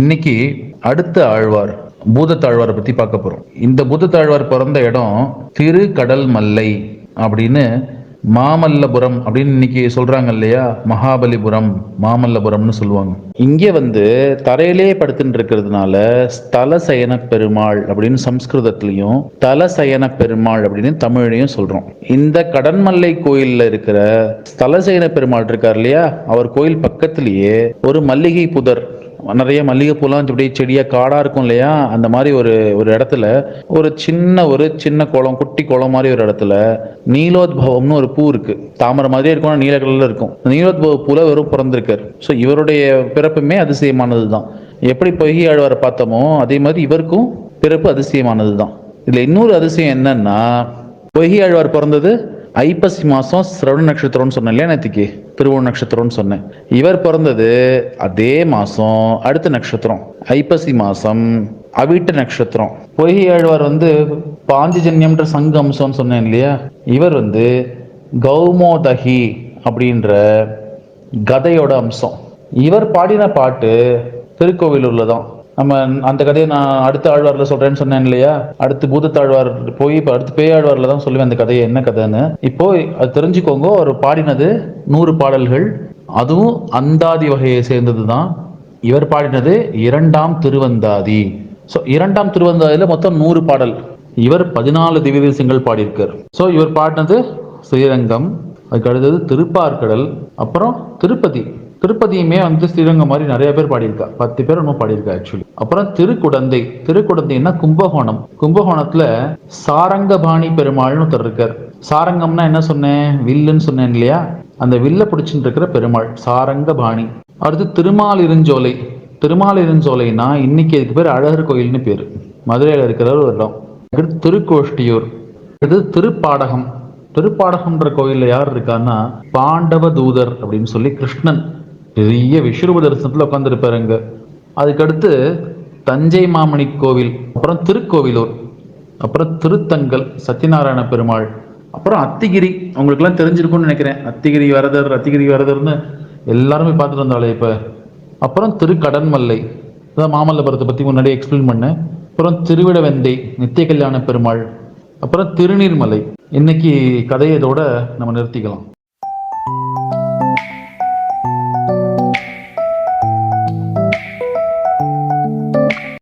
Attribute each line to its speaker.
Speaker 1: இன்னைக்கு அடுத்த ஆழ்வார் பூதத்தாழ்வாரை பத்தி பார்க்க போறோம். இந்த பூதத்தாழ்வார் பிறந்த இடம் திருக்கடல் மல்லை அப்படின்னு மாமல்லபுரம் அப்படின்னு இன்னைக்கு சொல்றாங்க இல்லையா? மகாபலிபுரம் மாமல்லபுரம்னு சொல்லுவாங்க. இங்க வந்து தரையிலே படுத்துட்டு இருக்கிறதுனால ஸ்தலசயன பெருமாள் அப்படின்னு சம்ஸ்கிருதத்திலையும் தலசயன பெருமாள் அப்படின்னு தமிழ்லையும் சொல்றோம். இந்த கடன்மல்லை கோயில்ல இருக்கிற ஸ்தலசயன பெருமாள் இருக்கார் இல்லையா? அவர் கோயில் பக்கத்திலேயே ஒரு மல்லிகை புதர் நிறைய மல்லிகைப்பூலாம் அப்படியே செடியாக காடாக இருக்கும் இல்லையா? அந்த மாதிரி ஒரு ஒரு இடத்துல ஒரு சின்ன ஒரு சின்ன குளம் குட்டி குளம் மாதிரி ஒரு இடத்துல நீலோத்பவம்னு ஒரு பூ இருக்கு. தாமரை மாதிரியே இருக்கும் நீல கலரில் இருக்கும். நீலோத்பவ பூல வெறும் பிறந்திருக்கார். ஸோ இவருடைய பிறப்புமே அதிசயமானது தான் எப்படி பொய்கி ஆழ்வாரை பார்த்தோமோ அதே மாதிரி இவருக்கும் பிறப்பு அதிசயமானது தான் இதில் இன்னொரு அதிசயம் என்னன்னா பொய்கி ஆழ்வார் பிறந்தது ஐப்பசி மாதம் சிரவண நட்சத்திரம்னு சொன்னேன் இல்லையா நேற்றுக்கு திருவோண நட்சத்திரம்னு சொன்னேன். இவர் பிறந்தது அதே மாதம் அடுத்த நட்சத்திரம். ஐப்பசி மாதம் அவிட்ட நட்சத்திரம். பொய்கை ஆழ்வார் வந்து பாஞ்சஜன்யம்ன்ற சங்க அம்சம்னு சொன்னேன் இல்லையா? இவர் வந்து கௌமோதகி அப்படின்ற கதையோட அம்சம். இவர் பாடின பாட்டு திருக்கோவிலூரில் தான். நம்ம அந்த கதையை நான் அடுத்த ஆழ்வார்ல சொல்றேன்னு சொன்னேன் இல்லையா? அடுத்து பூதத்தாழ்வார் போய் இப்போ அடுத்து பேயாழ்வார்ல தான் சொல்லுவேன் அந்த கதையை என்ன கதைன்னு. இப்போ அது தெரிஞ்சுக்கோங்க அவர் பாடினது நூறு பாடல்கள். அதுவும் அந்தாதி வகையை சேர்ந்தது தான் இவர் பாடினது இரண்டாம் திருவந்தாதி. ஸோ இரண்டாம் திருவந்தாதியில் மொத்தம் நூறு பாடல். இவர் பதினாலு திவ்ய தேசங்கள் பாடியிருக்கார். ஸோ இவர் பாடினது ஸ்ரீரங்கம் அதுக்கு அடுத்தது திருப்பார்கடல் அப்புறம் திருப்பதி. திருப்பதியுமே வந்து ஸ்ரீரங்கம் மாதிரி நிறைய பேர் பாடியிருக்கா. பத்து பேர் இன்னும் பாடியிருக்கா ஆக்சுவலி அப்புறம் திருக்குடந்தை. திருக்குடந்தைன்னா கும்பகோணம். கும்பகோணத்துல சாரங்கபாணி பெருமாள்னு ஒருத்தர் இருக்கார். சாரங்கம்னா என்ன சொன்னேன்? வில்லுன்னு சொன்னேன் இல்லையா? அந்த வில்ல பிடிச்சின்னு இருக்கிற பெருமாள் சாரங்கபாணி. அடுத்து திருமாலிருஞ்சோலை. திருமாலிருஞ்சோலைனா இன்னைக்கு இதுக்கு பேர் அழகர் கோயில்னு பேர். மதுரையில் இருக்கிற ஒரு இடம். அடுத்து திருக்கோஷ்டியூர். அடுத்து திருப்பாடகம். திருப்பாடகம்ன்ற கோயில்ல யார் இருக்கான்னா பாண்டவ தூதர் அப்படின்னு சொல்லி கிருஷ்ணன். பெரிய விஸ்வரூப தரிசனத்துல உட்காந்துருப்பாரு அங்க. அதுக்கடுத்து தஞ்சை மாமணி கோவில் அப்புறம் திருக்கோவிலூர் அப்புறம் திருத்தங்கல் சத்யநாராயண பெருமாள் அப்புறம் அத்திகிரி. அவங்களுக்குலாம் தெரிஞ்சிருக்கும்னு நினைக்கிறேன். அத்திகிரி வரதர் அத்திகிரி வரதர்னு எல்லாருமே பார்த்துட்டு வந்தாலே இப்போ. அப்புறம் திருக்கடன்மல்லை. அதான் மாமல்லபுரத்தை பற்றி முன்னாடி எக்ஸ்பிளைன் பண்ணேன். அப்புறம் திருவிடவெந்தை நித்திய கல்யாண பெருமாள் அப்புறம் திருநீர்மலை. இன்னைக்கு கதையதோட நம்ம நிறுத்திக்கலாம்.